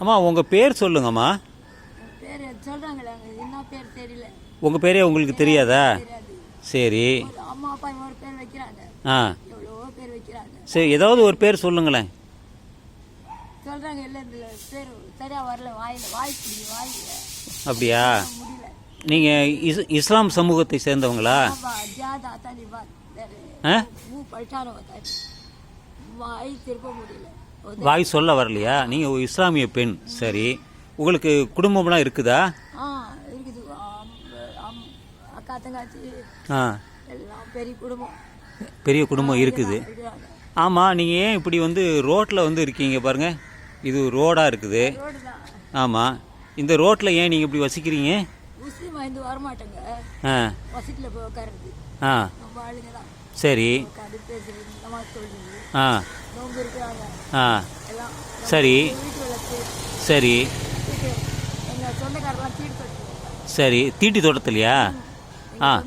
அம்மா உங்கள் பேர் சொல்லுங்கம்மா. பேர் சொல்கிறாங்களே என்ன பேர் தெரியல. உங்கள் பேரே உங்களுக்கு தெரியாதா? சரி. அம்மா அப்பா ஒரு பேர் வைக்கிறாங்க. ஆ. எவ்வளவோ பேர் வைக்கிறாங்க. சரி ஏதாவது ஒரு பேர் சொல்லுங்களேன். சொல்கிறாங்க இல்லை இந்த பேர் சரியாக வரல. வாயில் வாய் பிடிக்கும் வாயில் அப்படியா? நீங்கள் இஸ் இஸ்லாம் சமூகத்தை சேர்ந்தவங்களா? ஆ? வாய் திருப்ப முடியல. வாய் சொல்ல வரலையா? நீங்கள் இஸ்லாமிய பெண். சரி. உங்களுக்கு குடும்பம்லாம் இருக்குதா? ஆ இருக்குது. ஆம், ஆம், அக்கா தங்காச்சி. ஆ. எல்லாம் பெரிய குடும்பம். பெரிய குடும்பம் இருக்குது. ஆமாம் நீங்கள் ஏன் இப்படி வந்து ரோட்டில் வந்து இருக்கீங்க பாருங்கள் இது ரோடாக இருக்குது. ஆமாம் இந்த ரோட்டில் ஏன் நீங்கள் இப்படி வசிக்கிறீங்க? வந்து வரமாட்டாங்க. ஆ. வசதியில் போய் உட்காருது ஆ. நம்ம ஆளுங்க தான் சரி ஆ. ஆ. எல்லாம் சரி. சரி. சரி. தீட்டி தோட்டத்துலையா? ஆ.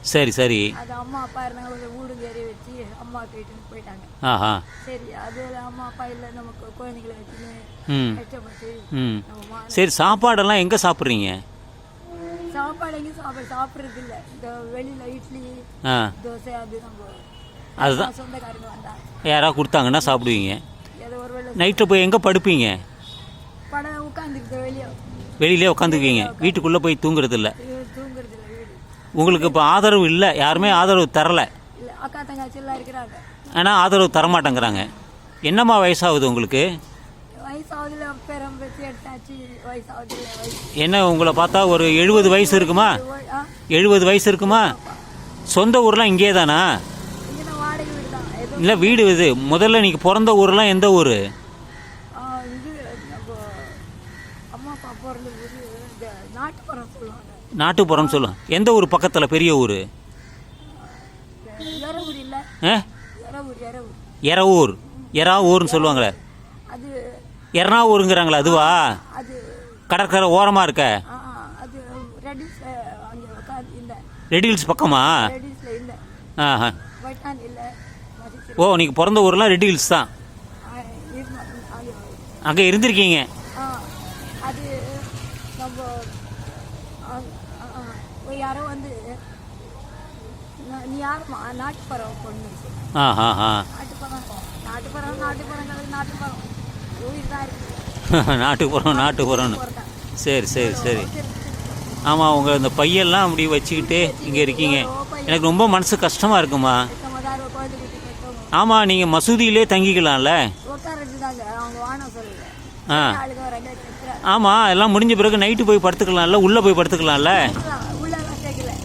சரி சரி. அது அம்மா அப்பா இருந்தாங்க. வீடு ஏறி வச்சு அம்மா கேட்டுன்னு போயிட்டாங்க. ஆஹா. சரி. அது அம்மா அப்பா இல்லை நமக்கு குழந்தைகளை வச்சுன்னு கஷ்டப்பட்டு மா- சரி சாப்பாடெல்லாம் எங்கே சாப்பிட்றீங்க? சாப்பாடு எங்கேயும் சாப்பாடு சாப்பிட்றது இல்லை இந்த வெளியில் இட்லி தோசை அது நம்ம அதுதான். சொந்தக்காரங்க வந்தாங்க யாராவது கொடுத்தாங்கன்னா சாப்பிடுவீங்க. ஏதோ ஒரு வேளை நைட்டில் போய் எங்கே படுப்பீங்க? படம் உட்காந்துருக்கு வெளியே. வெளியிலே உட்காந்துக்குவீங்க வீட்டுக்குள்ளே போய் தூங்குறது இல்லை தூங்குறது இல்லை வீடு. உங்களுக்கு இப்போ ஆதரவு இல்லை. யாருமே ஆதரவு தரல. இல்லை அக்கா தங்காச்சி எல்லாம் இருக்கிறாங்க. ஆனால் ஆதரவு தரமாட்டேங்கிறாங்க. என்னம்மா வயசாகுது உங்களுக்கு? வயசாவதுல பேரம் பேசி எடுத்தாச்சு வயசாவதுல வயசு. என்ன உங்களை பார்த்தா ஒரு எழுபது வயசு இருக்குமா? எழுபது வயசு இருக்குமா? சொந்த ஊர்லாம் இங்கே தானா? இல்லை வீடு இது. முதல்ல நீங்கள் பிறந்த ஊர்லாம் எந்த ஊர்? நாட்டுப்புறம் சொல்லும் எந்த ஊர் பக்கத்தில்? பெரிய ஊர்? எரவூர் இல்லை. ஆ? எரவூர் எரவூர் எறவூர். எறா ஊர்னு சொல்லுவாங்களே. அது எறணாவூருங்கிறாங்களே அதுவா? அது கடற்கரை ஓரமாக இருக்க. ரெடில்ஸ் பக்கமா? ஆஹா. ஓ நீங்கள் பிறந்த ஊர்லாம் ரெட் ஹில்ஸ் தான். அங்கே இருந்திருக்கீங்க. அது நம்ம யாரோ வந்து நா- யாரும்மா? நாட்டுப்பறம் பொண்ணு. ஆ ஆ ஆ நாட்டுப்பறம் நாட்டுப்பறம் நாட்டுப்பறம். இருக்கு நாட்டுப்புறம் நாட்டுப்புறம்னு சரி சரி சரி. ஆமாம் உங்கள் இந்த பையெல்லாம் அப்படி வச்சுக்கிட்டு இங்கே இருக்கீங்க. எனக்கு ரொம்ப மனசு கஷ்டமாக இருக்குமா? ஆமாம் நீங்கள் மசூதியிலே தங்கிக்கலாம்ல. ஆ. ஆமாம் எல்லாம் முடிஞ்ச பிறகு நைட்டு போய் படுத்துக்கலாம்ல உள்ளே போய் படுத்துக்கலாம்ல.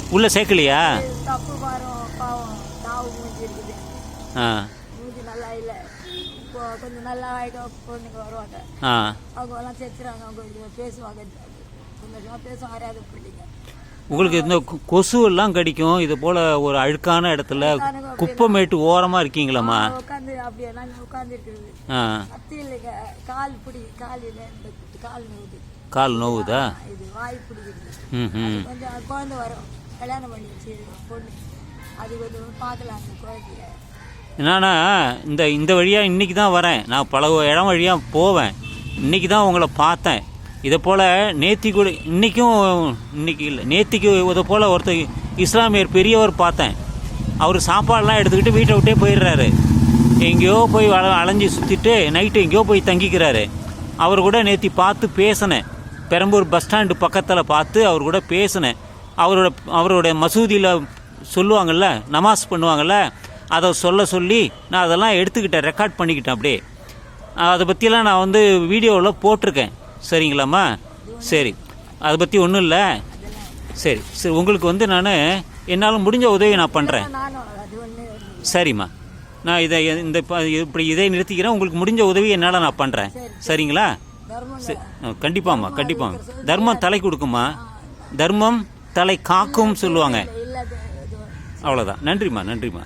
உள்ளே சேர்க்கலையா? ஆ. இப்போ கொஞ்சம் நல்லா ஆகிடும் பொண்ணுங்க வருவாங்க. அவங்க எல்லாம் சேர்த்துறாங்க அவங்க பேசுவாங்க. கொஞ்சம் பேசுவாங்க அறியாத பிள்ளைங்க. உங்களுக்கு இந்த கொசு எல்லாம் கடிக்கும். இது போல் ஒரு அழுக்கான இடத்துல குப்பைமேட்டு ஓரமாக இருக்கீங்களாம்மா? உட்காந்து அப்படியே நாங்கள் உட்காந்து அத்தி இல்லைங்க. கால் பிடி காலில் கால் நோவுது. கால் நோவுதா? இது வாய் பிடிக்குது. கொஞ்சம் குழந்தை வரும். கல்யாணம் பண்ணி பொண்ணு. அது கொஞ்சம் பார்க்கலாம் அந்த குழந்தைய. என்னன்னா இந்த இந்த வழியாக இன்றைக்கி தான் வரேன். நான் பல இடம் வழியாக போவேன். இன்றைக்கி தான் உங்களை பார்த்தேன். இதை போல் நேத்தி கூட இன்றைக்கும் இன்னைக்கு இல்லை நேத்திக்கு இதை போல் ஒருத்தர் இஸ்லாமியர் பெரியவர் பார்த்தேன். அவர் சாப்பாடெலாம் எடுத்துக்கிட்டு வீட்டை விட்டே போயிடுறாரு. எங்கேயோ போய் அல- அலைஞ்சி சுற்றிட்டு நைட்டு எங்கேயோ போய் தங்கிக்கிறாரு. அவர் கூட நேத்தி பார்த்து பேசினேன். பெரம்பூர் பஸ் ஸ்டாண்டு பக்கத்தில் பார்த்து அவர் கூட பேசினேன். அவரோட அவரோட மசூதியில் சொல்லுவாங்கள்ல நமாஸ் பண்ணுவாங்கள்ல அதை சொல்ல சொல்லி நான் அதெல்லாம் எடுத்துக்கிட்டேன் ரெக்கார்ட் பண்ணிக்கிட்டேன் அப்படியே. அதை பற்றியெல்லாம் நான் வந்து வீடியோவில் போட்டிருக்கேன். சரிங்களாம்மா? சரி. அதை பற்றி ஒன்றும் இல்லை. சரி. சரி உங்களுக்கு வந்து நான் என்னால் முடிஞ்ச உதவி நான் பண்ணுறேன் சரிம்மா. நான் இதை இந்த ப- இப்படி இதை நிறுத்திக்கிறேன். உங்களுக்கு முடிஞ்ச உதவி என்னால் நான் பண்ணுறேன் சரிங்களா? சரி. கண்டிப்பாம்மா கண்டிப்பாங்க தர்மம் தலை கொடுக்குமா தர்மம் தலை காக்கும் சொல்லுவாங்க. அவ்வளோதான் நன்றிம்மா நன்றிம்மா.